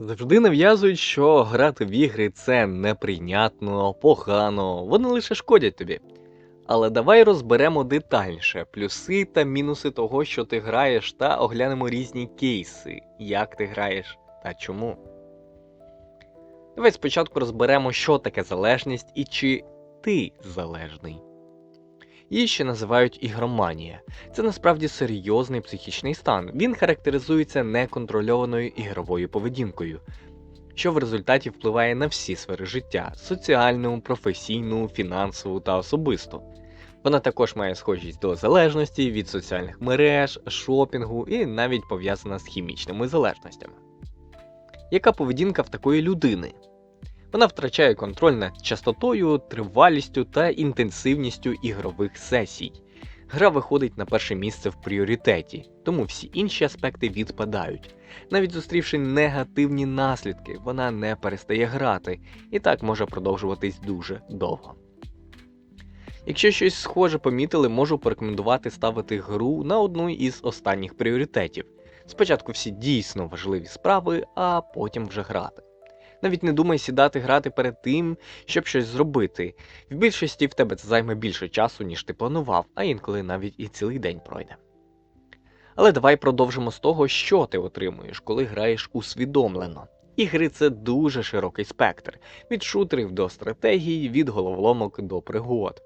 Завжди нав'язують, що грати в ігри це неприйнятно, погано, вони лише шкодять тобі. Але давай розберемо детальніше плюси та мінуси того, що ти граєш, та оглянемо різні кейси, як ти граєш та чому. Давай спочатку розберемо, що таке залежність і чи ти залежний. Її ще називають ігроманія. Це насправді серйозний психічний стан. Він характеризується неконтрольованою ігровою поведінкою, що в результаті впливає на всі сфери життя соціальну, професійну, фінансову та особисту. Вона також має схожість до залежності від соціальних мереж, шопінгу і навіть пов'язана з хімічними залежностями. Яка поведінка в такої людини? Вона втрачає контроль над частотою, тривалістю та інтенсивністю ігрових сесій. Гра виходить на перше місце в пріоритеті, тому всі інші аспекти відпадають. Навіть зустрівши негативні наслідки, вона не перестає грати і так може продовжуватись дуже довго. Якщо щось схоже помітили, можу порекомендувати ставити гру на одну із останніх пріоритетів. Спочатку всі дійсно важливі справи, а потім вже грати. Навіть не думай сідати грати перед тим, щоб щось зробити. В більшості в тебе це займе більше часу, ніж ти планував, а інколи навіть і цілий день пройде. Але давай продовжимо з того, що ти отримуєш, коли граєш усвідомлено. Ігри це дуже широкий спектр: від шутерів до стратегій, від головоломок до пригод.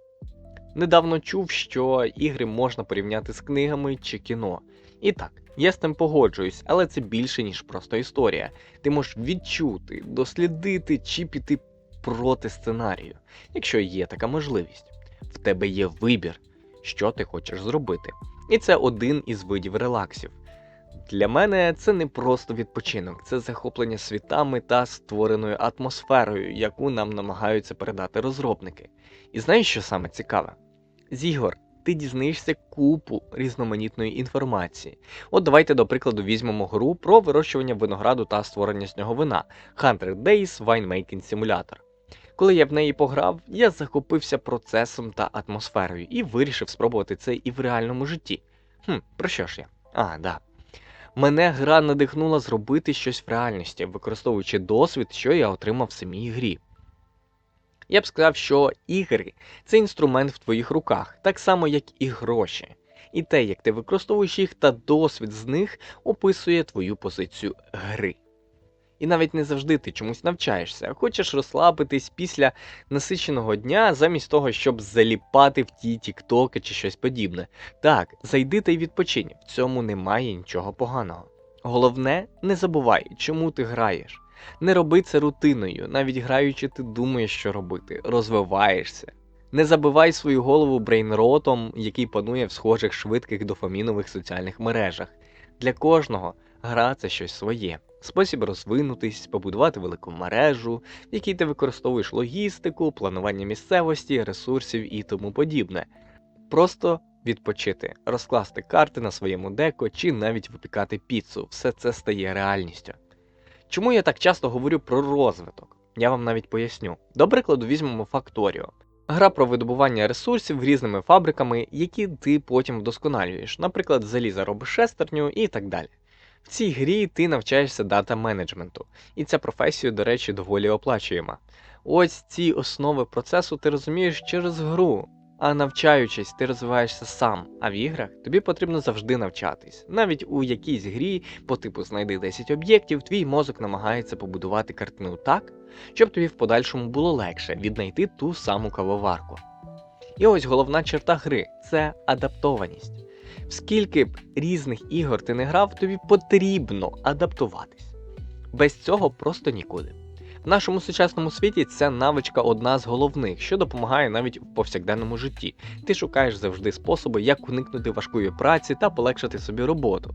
Недавно чув, що ігри можна порівняти з книгами чи кіно. І так, я з тим погоджуюсь, але це більше, ніж просто історія. Ти можеш відчути, дослідити чи піти проти сценарію, якщо є така можливість. В тебе є вибір, що ти хочеш зробити. І це один із видів релаксів. Для мене це не просто відпочинок, це захоплення світами та створеною атмосферою, яку нам намагаються передати розробники. І знаєш, що саме цікаве? З ігор ти дізнаєшся купу різноманітної інформації. От давайте, до прикладу, візьмемо гру про вирощування винограду та створення з нього вина Hunter Days Winemaking Simulator. Коли я в неї пограв, я захопився процесом та атмосферою і вирішив спробувати це і в реальному житті. Хм, про що ж я? А, да. Мене гра надихнула зробити щось в реальності, використовуючи досвід, що я отримав в самій грі. Я б сказав, що ігри це інструмент в твоїх руках, так само як і гроші. І те, як ти використовуєш їх та досвід з них, описує твою позицію гри. І навіть не завжди ти чомусь навчаєшся, хочеш розслабитись після насиченого дня, замість того, щоб заліпати в ті тіктоки чи щось подібне. Так, зайди та й відпочинь, в цьому немає нічого поганого. Головне, не забувай, чому ти граєш. Не роби це рутиною, навіть граючи, ти думаєш, що робити, розвиваєшся. Не забивай свою голову брейнротом, який панує в схожих швидких дофамінових соціальних мережах. Для кожного гра це щось своє. Спосіб розвинутись, побудувати велику мережу, в якій ти використовуєш логістику, планування місцевості, ресурсів і тому подібне. Просто відпочити, розкласти карти на своєму деко чи навіть випікати піцу. Все це стає реальністю. Чому я так часто говорю про розвиток? Я вам навіть поясню. До прикладу, візьмемо Factorio. Гра про видобування ресурсів різними фабриками, які ти потім вдосконалюєш, наприклад, заліза робиш шестерню і так далі. В цій грі ти навчаєшся дата менеджменту, і ця професія, до речі, доволі оплачуєма. Ось ці основи процесу ти розумієш через гру, а навчаючись, ти розвиваєшся сам, а в іграх тобі потрібно завжди навчатись. Навіть у якійсь грі, по типу знайди 10 об'єктів, твій мозок намагається побудувати картину так, щоб тобі в подальшому було легше віднайти ту саму кавоварку. І ось головна черта гри це адаптованість. Скільки б різних ігор ти не грав, тобі потрібно адаптуватись. Без цього просто нікуди. В нашому сучасному світі ця навичка одна з головних, що допомагає навіть в повсякденному житті. Ти шукаєш завжди способи, як уникнути важкої праці та полегшити собі роботу.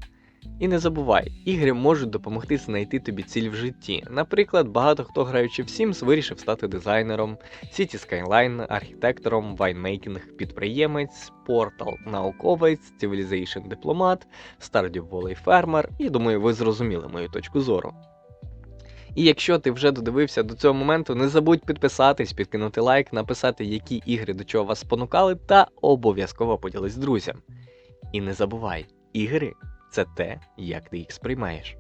І не забувай, ігри можуть допомогти знайти тобі ціль в житті. Наприклад, багато хто граючи в Sims вирішив стати дизайнером, City Skyline, архітектором, вайнмейкінг підприємець, Portal науковець, Civilization дипломат, Stardew Valley фермер, і думаю, ви зрозуміли мою точку зору. І якщо ти вже додивився до цього моменту, не забудь підписатись, підкинути лайк, написати, які ігри до чого вас спонукали, та обов'язково поділись з друзям. І не забувай, ігри це те, як ти їх сприймаєш.